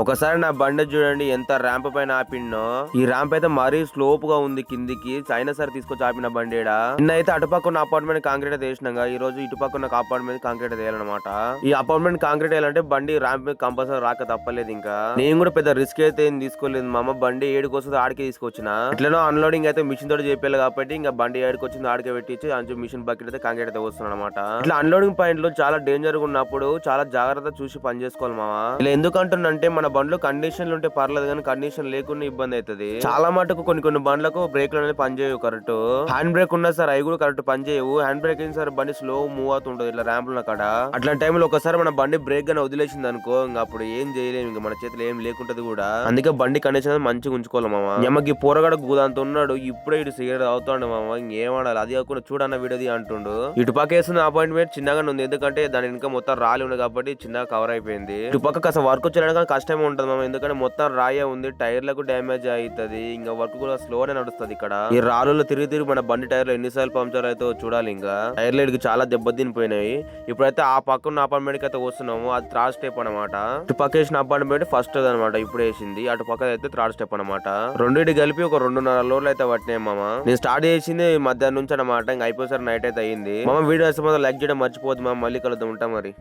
ఒకసారి నా బండి చూడండి ఎంత ర్యాంప్ పైన ఆపిండో. ఈ ర్యాంప్ అయితే మరీ స్లోప్గా ఉంది కిందికి. అయినా సరే తీసుకొచ్చి ఆపిన బండి ఈడ. నిన్న అయితే అటుపక్క ఉన్న అపార్ట్మెంట్ కాంక్రీట్ వేసినాగా ఈ రోజు ఇటుపక్క ఉన్న అపార్ట్మెంట్ కాంక్రీట్ వేయాలన్నమాట. ఈ అపార్ట్మెంట్ కాంక్రీట్ వేయాలంటే బండి ర్యాంప్ మీద కంపల్సరీ రాక తప్పలేదు ఇంకా. నేను కూడా పెద్ద రిస్క్ అయితే ఏం తీసుకోలేదు. మా అమ్మ బండి ఏడుకొస్తుంది ఆడికి తీసుకొచ్చిన. ఇట్లనో అన్లోడింగ్ అయితే మిషన్ తోటి చెప్పాలి కాబట్టి ఇంకా బండి ఏడుకి వచ్చింది ఆడికి పెట్టించి అంచు మిషన్ బకెట్ అయితే కాంక్రీట్ అయితే వస్తున్నాను అనమాట ఇట్లా అన్లోడింగ్ పాయింట్లో చాలా డేంజర్గా ఉన్నప్పుడు చాలా జాగ్రత్త చూసి పని చేసుకోవాలి మామ ఇలా ఎందుకంటున్నంటే మన మన బండ్లు కండిషన్లు ఉంటే పర్లేదు కానీ కండిషన్ లేకుండా ఇబ్బంది అవుతుంది. చాలా మటుకు కొన్ని కొన్ని బండ్లకు బ్రేక్లు అనేది పనిచేయవు కరెక్ట్ హ్యాండ్ బ్రేక్ ఉన్నా సార్ అవి కూడా కరెక్ట్ పనిచేయవు హ్యాండ్ బ్రేక్ అయిన సార్ బండి స్లో మూవ్ అవుతుంటది ఇట్లా ర్యాంప్ ఉన్న కాడ. అట్లాంటి టైంలో ఒకసారి మన బండి బ్రేక్ గానే వదిలేసింది అనుకో ఇంకా అప్పుడు ఏం చేయలేము ఇంకా మన చేతిలో ఏం లేకుంటది కూడా. అందుకే బండి కండిషన్ మంచిగా ఉంచుకోవాలి మామ. ఎమ్మకి పోరగాడ గూదంత ఉన్నాడు ఇప్పుడే ఇటు సిగరెట్ అవుతాడు మామ. ఇంకేమాడాలి అది కాకుండా చూడన్న వీడది అంటుండు. ఇటు పక్క వేస్తున్న అపాయింట్మెంట్ చిన్నగానే ఉంది. ఎందుకంటే దాని ఇంకా మొత్తం రాలి ఉంది కాబట్టి చిన్నగా కవర్ అయిపోయింది. ఇటు పక్క కాస్త వర్క్ చేయడానికి కష్టమే ఉంటుంది మామ ఎందుకంటే మొత్తం రాయే ఉంది టైర్లకు డ్యామేజ్ అవుతుంది ఇంకా వర్క్ కూడా స్లోనే నడుస్తుంది ఇక్కడ. ఈ రాళ్ళు తిరిగి తిరిగి మన బండి టైర్లు ఎన్నిసార్లు పంక్చర్ అయితే చూడాలి ఇంకా. టైర్లు ఇడికి చాలా దెబ్బతినిపోయినాయి. ఇప్పుడైతే ఆ పక్కన అపార్ట్మెంట్కి అయితే వస్తున్నాము అది థర్డ్ స్టెప్ అనమాట ఇటు పక్క వేసిన అపార్ట్మెంట్ ఫస్ట్ అనమాట ఇప్పుడు వేసింది. అటు పక్క అయితే థర్డ్ స్టెప్ అనమాట రెండింటి కలిపి ఒక రెండున్నర లోర్లు అయితే పట్టినాయి మామ. నేను స్టార్ట్ చేసింది మధ్యాహ్నం నుంచి అనమాట ఇంకా అయిపోయేసరి నైట్ అయితే అయింది. మామ వీడియో లైక్ చేయడం మర్చిపోద్దు మామ మళ్ళీ కలుద్దాం ఉంటాం మరి.